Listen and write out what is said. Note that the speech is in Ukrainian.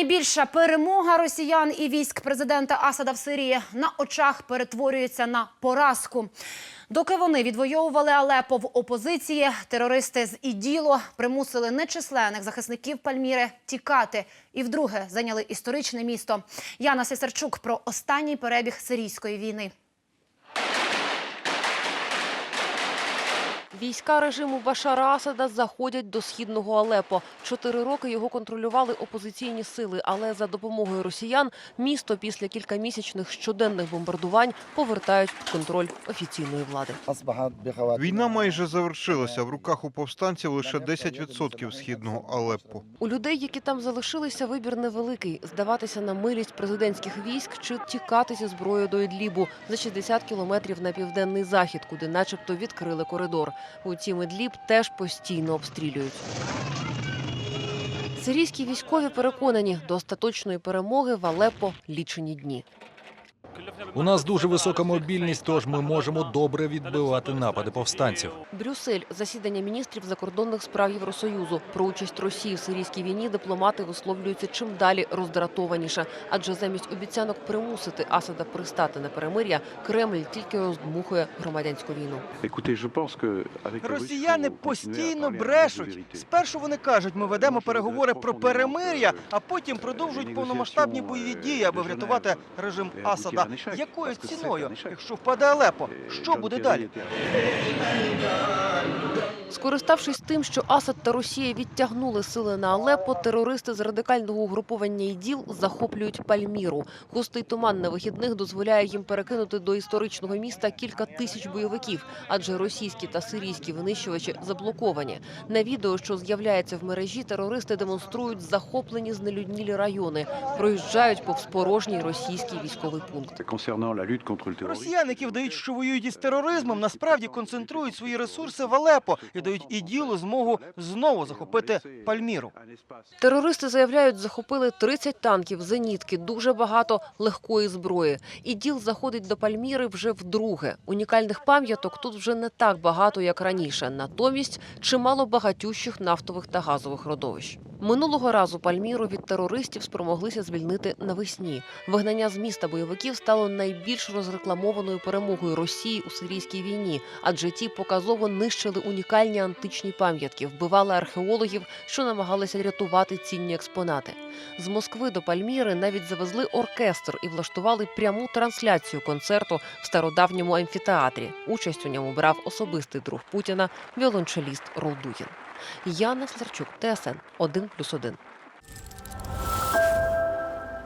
Найбільша перемога росіян і військ президента Асада в Сирії на очах перетворюється на поразку. Доки вони відвоювали Алепо в опозиції, терористи з іділо примусили нечисленних захисників Пальміри тікати і вдруге зайняли історичне місто. Яна Сесарчук про останній перебіг сирійської війни. Війська режиму Башара Асада заходять до східного Алепо. Чотири роки його контролювали опозиційні сили, але за допомогою росіян місто після кількамісячних щоденних бомбардувань повертають під контроль офіційної влади. Війна майже завершилася. В руках у повстанців лише 10% східного Алеппо. У людей, які там залишилися, вибір невеликий: здаватися на милість президентських військ чи тікати зі зброєю до Ідлібу за 60 кілометрів на південний захід, куди, начебто, відкрили коридор. Утім, Ідліб теж постійно обстрілюють. Сирійські військові переконані, до остаточної перемоги в Алеппо лічені дні. У нас дуже висока мобільність, тож ми можемо добре відбивати напади повстанців. Брюссель засідання міністрів закордонних справ Євросоюзу про участь Росії в сирійській війні дипломати висловлюються чим далі роздратованіше, адже замість обіцянок примусити Асада пристати на перемир'я, Кремль тільки роздмухує громадянську війну. Росіяни постійно брешуть. Спершу вони кажуть, ми ведемо переговори про перемир'я, а потім продовжують повномасштабні бойові дії, аби врятувати режим Асада. Якою ціною, якщо впаде Алепо? Що буде далі? Скориставшись тим, що Асад та Росія відтягнули сили на Алеппо, терористи з радикального угруповання ІДІЛ захоплюють Пальміру. Густий туман на вихідних дозволяє їм перекинути до історичного міста кілька тисяч бойовиків, адже російські та сирійські винищувачі заблоковані. На відео, що з'являється в мережі, терористи демонструють захоплені знелюднілі райони, проїжджають повз порожній російський військовий пункт. Росіяни, які вдають, що воюють із тероризмом, насправді концентрують свої ресурси в Алепо і дають іділу змогу знову захопити Пальміру. Терористи заявляють, захопили 30 танків, зенітки, дуже багато легкої зброї. І діл заходить до Пальміри вже вдруге. Унікальних пам'яток тут вже не так багато, як раніше. Натомість чимало багатющих нафтових та газових родовищ. Минулого разу Пальміру від терористів спромоглися звільнити навесні. Вигнання з міста бойовиків стало найбільш розрекламованою перемогою Росії у сирійській війні, адже ті показово нищили унікальні античні пам'ятки, вбивали археологів, що намагалися рятувати цінні експонати. З Москви до Пальміри навіть завезли оркестр і влаштували пряму трансляцію концерту в стародавньому амфітеатрі. Участь у ньому брав особистий друг Путіна, віолончеліст Ролдугін. Яна Сларчук, ТСН 1+,1.